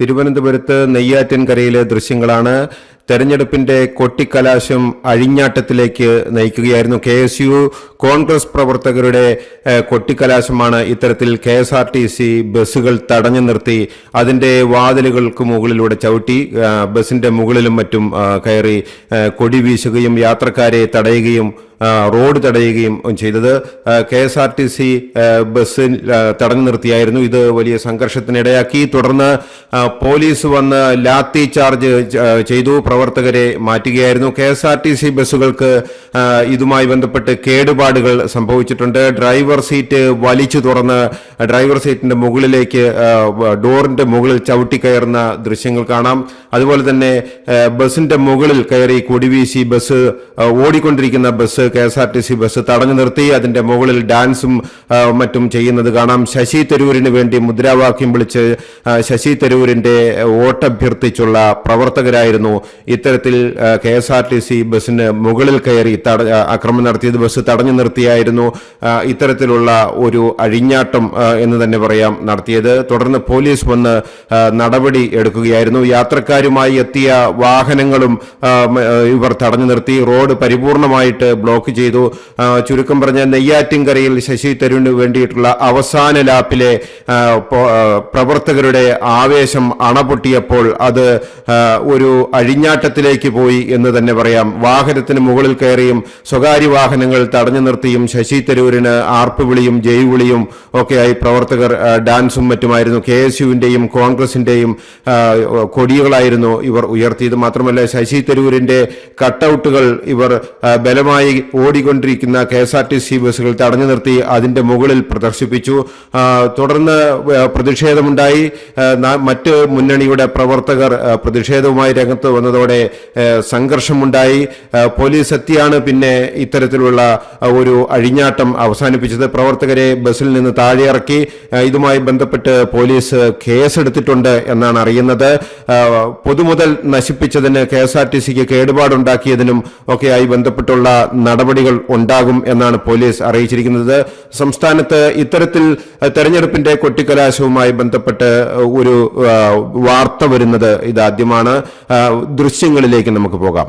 തിരുവനന്തപുരത്ത് നെയ്യാറ്റിൻകരയിലെ ദൃശ്യങ്ങളാണ്. തെരഞ്ഞെടുപ്പിന്റെ കൊട്ടിക്കലാശം അഴിഞ്ഞാട്ടത്തിലേക്ക് നയിക്കുകയായിരുന്നു കെ എസ് യു കോൺഗ്രസ് പ്രവർത്തകരുടെ കൊട്ടിക്കലാശമാണ് ഇത്തരത്തിൽ K S R T C ബസ്സുകൾ തടഞ്ഞു നിർത്തി അതിന്റെ വാതിലുകൾക്ക് മുകളിലൂടെ ചവിട്ടി ബസിന്റെ മുകളിലും മറ്റും കയറി കൊടി വീശുകയും യാത്രക്കാരെ തടയുകയും റോഡ് തടയുകയും ചെയ്തത്. K S R T C bus തടഞ്ഞു നിർത്തിയായിരുന്നു. ഇത് വലിയ സംഘർഷത്തിനിടയാക്കി. തുടർന്ന് പോലീസ് വന്ന് ലാത്തി ചാർജ് ചെയ്തു. പ്രവർത്തകരെ മാറ്റുകയായിരുന്നു. K S R T C ബസ്സുകൾക്ക് ഇതുമായി ബന്ധപ്പെട്ട് കേടുപാടുകൾ സംഭവിച്ചിട്ടുണ്ട്. ഡ്രൈവർ സീറ്റ് വലിച്ചു തുറന്ന് ഡ്രൈവർ സീറ്റിന്റെ മുകളിലേക്ക് ഡോറിന്റെ മുകളിൽ ചവിട്ടിക്കയറുന്ന ദൃശ്യങ്ങൾ കാണാം. അതുപോലെ തന്നെ ബസ്സിന്റെ മുകളിൽ കയറി കൊടിവീശി ബസ് ഓടിക്കൊണ്ടിരിക്കുന്ന bus K S R T C bus തടഞ്ഞു നിർത്തി. അതിന്റെ മുകളിൽ ഡാൻസും മറ്റും ചെയ്യുന്നത് കാണാം. ശശി തരൂരിന് വേണ്ടി മുദ്രാവാക്യം വിളിച്ച് ശശി തരൂരിന്റെ വോട്ടഭ്യർത്ഥിച്ചുള്ള പ്രവർത്തകരായിരുന്നു ഇത്തരത്തിൽ K S R T C ബസ്സിന് മുകളിൽ കയറി തട ആക്രമണം നടത്തിയത് ബസ് തടഞ്ഞു നിർത്തിയായിരുന്നു ഇത്തരത്തിലുള്ള ഒരു അഴിഞ്ഞാട്ടം എന്ന് തന്നെ പറയാം നടത്തിയത്. തുടർന്ന് പോലീസ് വന്ന് നടപടി എടുക്കുകയായിരുന്നു. യാത്രക്കാരുമായി എത്തിയ വാഹനങ്ങളും ഇവർ തടഞ്ഞു നിർത്തി. റോഡ് പരിപൂർണമായിട്ട് ബ്ലോക്ക് ചെയ്തു. ചുരുക്കം പറഞ്ഞ നെയ്യാറ്റിൻകരയിൽ ശശി തരൂരിന് വേണ്ടിയിട്ടുള്ള അവസാന ലാപ്പിലെ പ്രവർത്തകരുടെ ആവേശം അണപൊട്ടിയപ്പോൾ അത് ഒരു ഒരു അഴിഞ്ഞാട്ടത്തിലേക്ക് പോയി എന്ന് തന്നെ പറയാം. വാഹനത്തിന് മുകളിൽ കയറിയും സ്വകാര്യ വാഹനങ്ങൾ തടഞ്ഞു നിർത്തിയും ശശി തരൂരിന് ആർപ്പുവിളിയും ജയ്വിളിയും ഒക്കെയായി പ്രവർത്തകർ ഡാൻസും മറ്റുമായിരുന്നു. കെ എസ് യുവിന്റെയും കോൺഗ്രസിന്റെയും കൊടികളായിരുന്നു ഇവർ ഉയർത്തിയത്. മാത്രമല്ല ശശി തരൂരിന്റെ കട്ടൌട്ടുകൾ ഇവർ ബലമായി ഓടിക്കൊണ്ടിരിക്കുന്ന K S R T C ബസ്സുകൾ തടഞ്ഞു നിർത്തി അതിന്റെ മുകളിൽ പ്രദർശിപ്പിച്ചു. തുടർന്ന് പ്രതിഷേധമുണ്ടായി. മറ്റ് മുന്നണിയുടെ പ്രവർത്തകർ പ്രതിഷേധവുമായി രംഗത്ത് വന്നതോടെ ആ, സംഘർഷമുണ്ടായി. പോലീസ് എത്തിയാണ് പിന്നെ ഇത്തരത്തിലുള്ള ഒരു അഴിഞ്ഞാട്ടം അവസാനിപ്പിച്ചത്. പ്രവർത്തകരെ ബസ്സിൽ നിന്ന് താഴെ ഇറക്കി ഇതുമായി ബന്ധപ്പെട്ട് പോലീസ് കേസെടുത്തിട്ടുണ്ട് എന്നാണ് അറിയുന്നത്. പൊതുമുതൽ നശിപ്പിച്ചതിന് കെ എസ് ആർ ടി സിക്ക് കേടുപാടുണ്ടാക്കിയതിനും ഒക്കെയായി ബന്ധപ്പെട്ടുള്ള നടപടികൾ ഉണ്ടാകും എന്നാണ് പോലീസ് അറിയിച്ചിരിക്കുന്നത്. സംസ്ഥാനത്ത് ഇത്തരത്തിൽ തെരഞ്ഞെടുപ്പിന്റെ കൊട്ടിക്കലാശവുമായി ബന്ധപ്പെട്ട് ഒരു വാർത്ത വരുന്നത് ഇതാദ്യമാണ്. ആ, ദൃശ്യങ്ങളിലേക്ക് നമുക്ക് പോകാം.